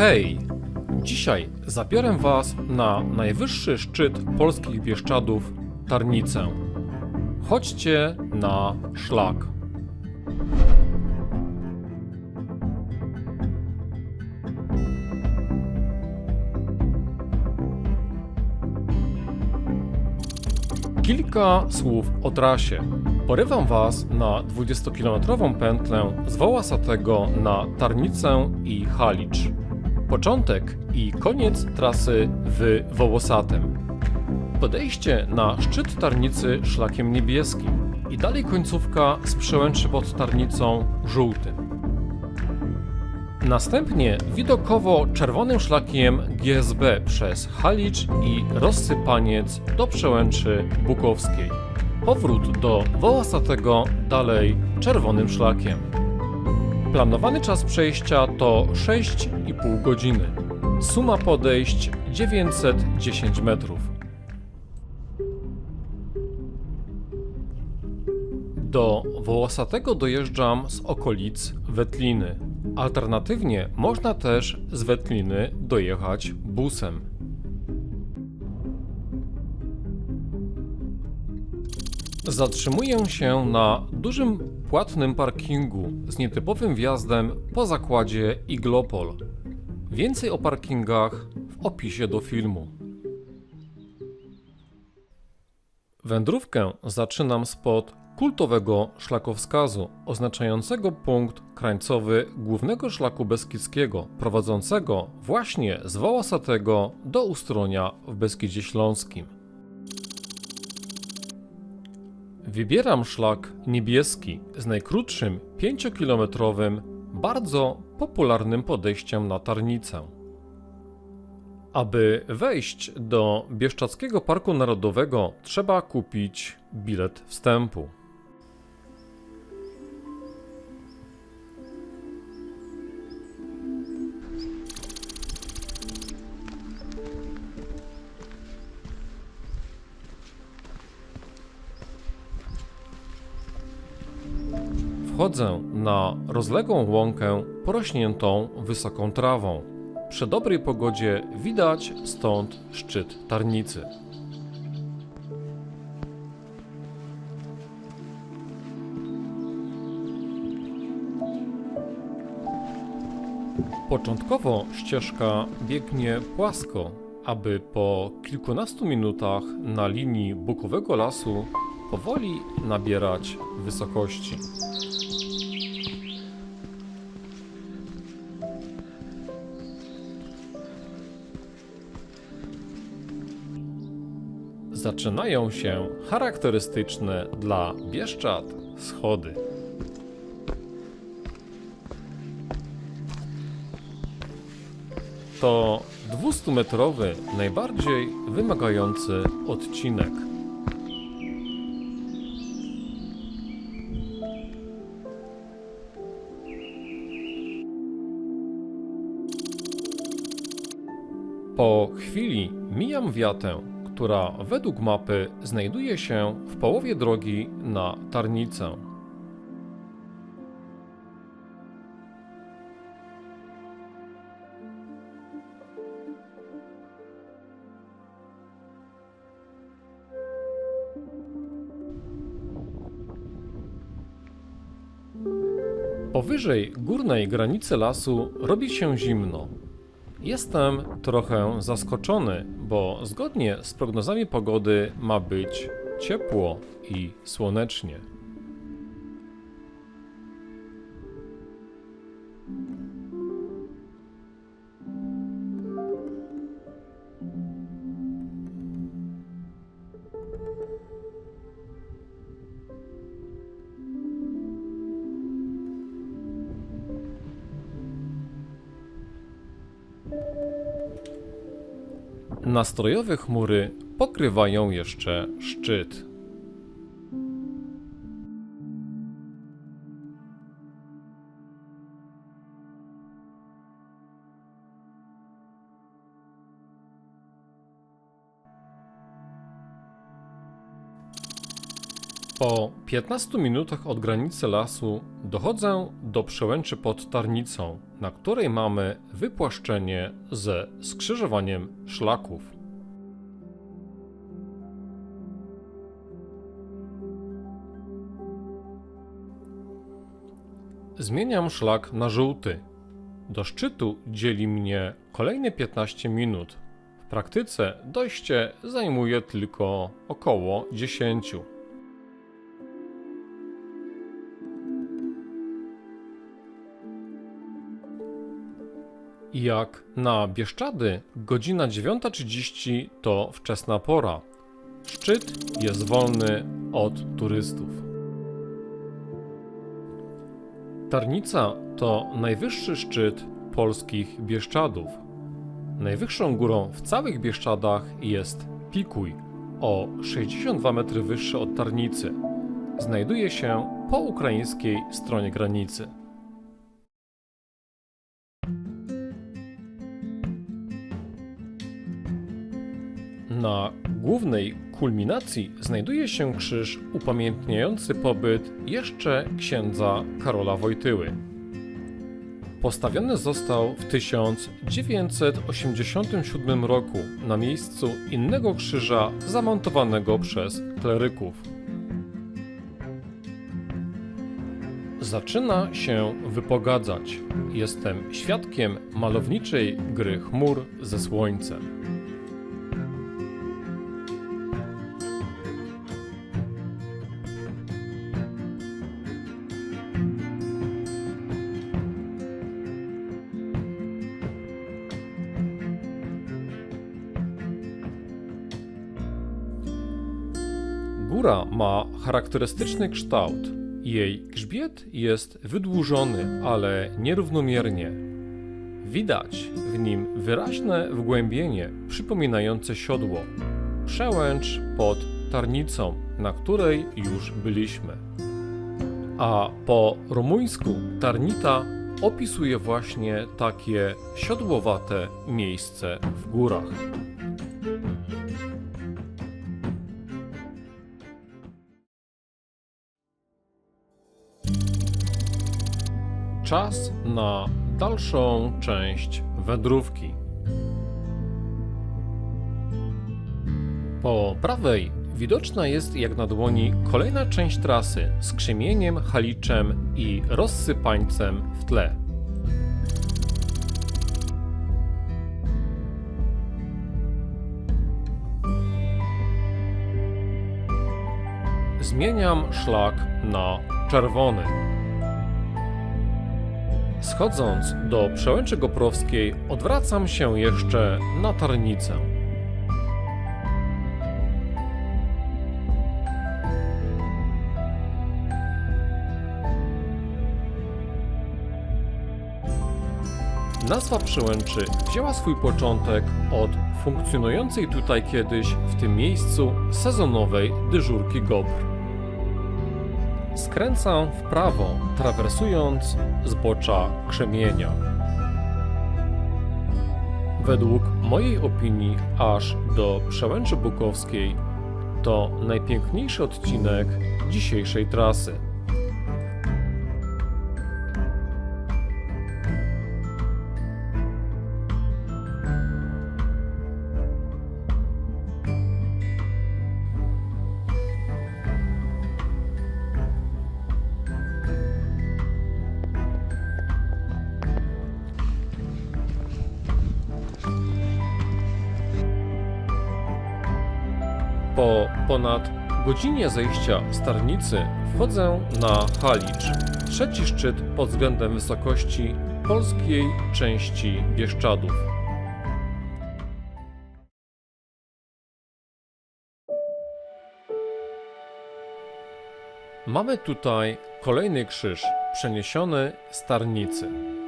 Hej! Dzisiaj zabiorę Was na najwyższy szczyt polskich Bieszczadów Tarnicę. Chodźcie na szlak. Kilka słów o trasie. Porywam Was na 20-kilometrową pętlę z Wołasatego na Tarnicę i Halicz. Początek i koniec trasy w Wołosatym. Podejście na szczyt Tarnicy szlakiem niebieskim i dalej końcówka z przełęczy pod Tarnicą żółtym. Następnie widokowo czerwonym szlakiem GSB przez Halicz i rozsypaniec do przełęczy Bukowskiej. Powrót do Wołosatego dalej czerwonym szlakiem. Planowany czas przejścia to 6,5 godziny. Suma podejść 910 metrów. Do Wołosatego dojeżdżam z okolic Wetliny. Alternatywnie można też z Wetliny dojechać busem. Zatrzymuję się na dużym płatnym parkingu z nietypowym wjazdem po zakładzie Iglopol. Więcej o parkingach w opisie do filmu. Wędrówkę zaczynam spod kultowego szlakowskazu oznaczającego punkt krańcowy głównego szlaku beskidzkiego prowadzącego właśnie z Wołosatego do Ustronia w Beskidzie Śląskim. Wybieram szlak niebieski z najkrótszym 5-kilometrowym, bardzo popularnym podejściem na Tarnicę. Aby wejść do Bieszczadzkiego Parku Narodowego, trzeba kupić bilet wstępu. Wchodzę na rozległą łąkę porośniętą wysoką trawą. Przy dobrej pogodzie widać stąd szczyt Tarnicy. Początkowo ścieżka biegnie płasko, aby po kilkunastu minutach na linii bukowego lasu powoli nabierać wysokości. Zaczynają się charakterystyczne dla Bieszczad schody. To 200-metrowy, najbardziej wymagający odcinek. Po chwili mijam wiatę, która według mapy znajduje się w połowie drogi na Tarnicę. Powyżej górnej granicy lasu robi się zimno. Jestem trochę zaskoczony, bo zgodnie z prognozami pogody ma być ciepło i słonecznie. Nastrojowe chmury pokrywają jeszcze szczyt. Po 15 minutach od granicy lasu dochodzę do przełęczy pod Tarnicą, na której mamy wypłaszczenie ze skrzyżowaniem szlaków. Zmieniam szlak na żółty. Do szczytu dzieli mnie kolejne 15 minut. W praktyce dojście zajmuje tylko około 10. Jak na Bieszczady, godzina 9.30 to wczesna pora. Szczyt jest wolny od turystów. Tarnica to najwyższy szczyt polskich Bieszczadów. Najwyższą górą w całych Bieszczadach jest Pikuj, o 62 metry wyższy od Tarnicy. Znajduje się po ukraińskiej stronie granicy. Na głównej kulminacji znajduje się krzyż upamiętniający pobyt jeszcze księdza Karola Wojtyły. Postawiony został w 1987 roku na miejscu innego krzyża zamontowanego przez kleryków. Zaczyna się wypogadzać. Jestem świadkiem malowniczej gry chmur ze słońcem. Charakterystyczny kształt. Jej grzbiet jest wydłużony, ale nierównomiernie. Widać w nim wyraźne wgłębienie przypominające siodło. Przełęcz pod Tarnicą, na której już byliśmy. A po rumuńsku Tarnita opisuje właśnie takie siodłowate miejsce w górach. Czas na dalszą część wędrówki. Po prawej widoczna jest jak na dłoni kolejna część trasy z krzemieniem, haliczem i rozsypańcem w tle. Zmieniam szlak na czerwony. Schodząc do przełęczy Goprowskiej, odwracam się jeszcze na Tarnicę. Nazwa przełęczy wzięła swój początek od funkcjonującej tutaj kiedyś w tym miejscu sezonowej dyżurki GOPR. Skręcam w prawo, trawersując zbocza krzemienia. Według mojej opinii, aż do przełęczy Bukowskiej, to najpiękniejszy odcinek dzisiejszej trasy. Po ponad godzinie zejścia z Tarnicy wchodzę na Halicz, trzeci szczyt pod względem wysokości polskiej części Bieszczadów. Mamy tutaj kolejny krzyż przeniesiony z Tarnicy.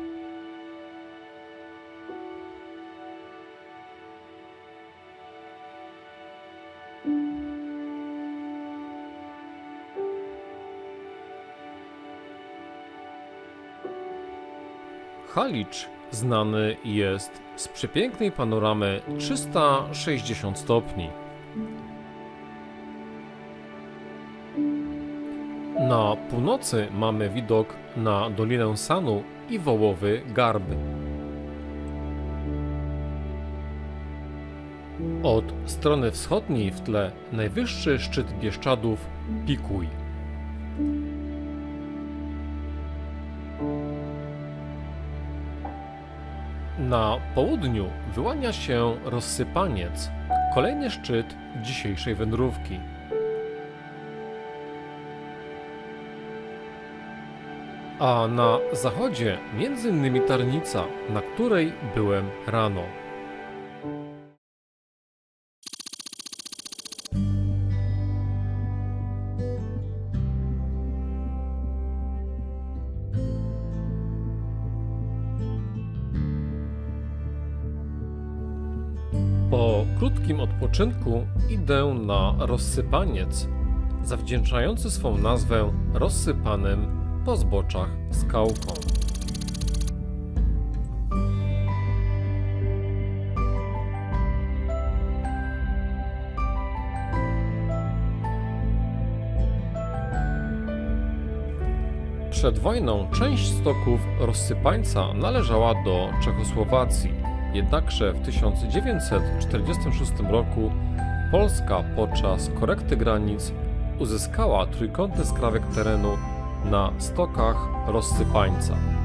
Halicz znany jest z przepięknej panoramy 360 stopni. Na północy mamy widok na Dolinę Sanu i Wołowy Garb. Od strony wschodniej w tle najwyższy szczyt Bieszczadów Pikuj. Na południu wyłania się rozsypaniec, kolejny szczyt dzisiejszej wędrówki. A na zachodzie między innymi Tarnica, na której byłem rano. Krótkim odpoczynku idę na rozsypaniec, zawdzięczający swą nazwę rozsypanym po zboczach skałką. Przed wojną część stoków rozsypańca należała do Czechosłowacji. Jednakże w 1946 roku Polska podczas korekty granic uzyskała trójkątny skrawek terenu na stokach rozsypańca.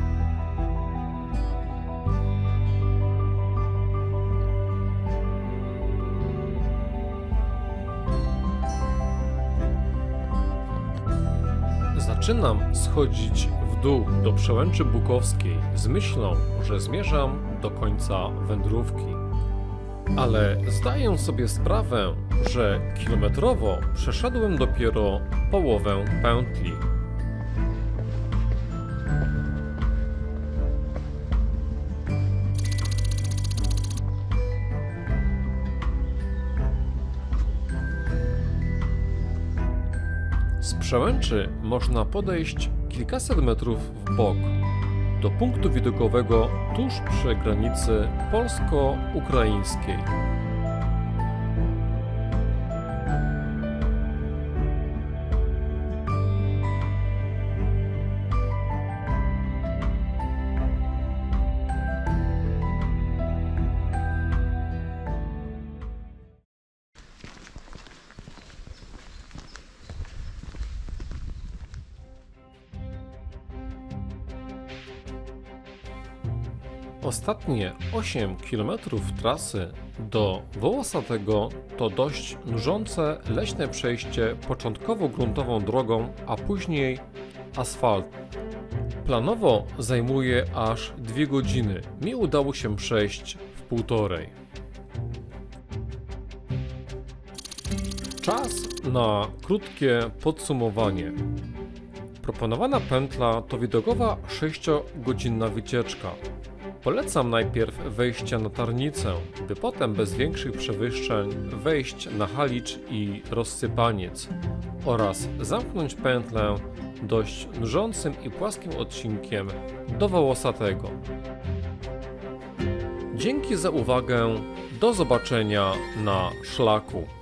Zaczynam schodzić w dół do przełęczy Bukowskiej z myślą, że zmierzam do końca wędrówki. Ale zdaję sobie sprawę, że kilometrowo przeszedłem dopiero połowę pętli. Z przełęczy można podejść kilkaset metrów w bok do punktu widokowego tuż przy granicy polsko-ukraińskiej. Ostatnie 8 km trasy do Wołosatego to dość nużące leśne przejście początkowo gruntową drogą, a później asfalt. Planowo zajmuje aż 2 godziny. Mi udało się przejść w półtorej. Czas na krótkie podsumowanie. Proponowana pętla to widokowa 6-godzinna wycieczka. Polecam najpierw wejście na Tarnicę, by potem bez większych przewyższeń wejść na Halicz i Rozsypaniec oraz zamknąć pętlę dość nużącym i płaskim odcinkiem do Wołosatego. Dzięki za uwagę, do zobaczenia na szlaku.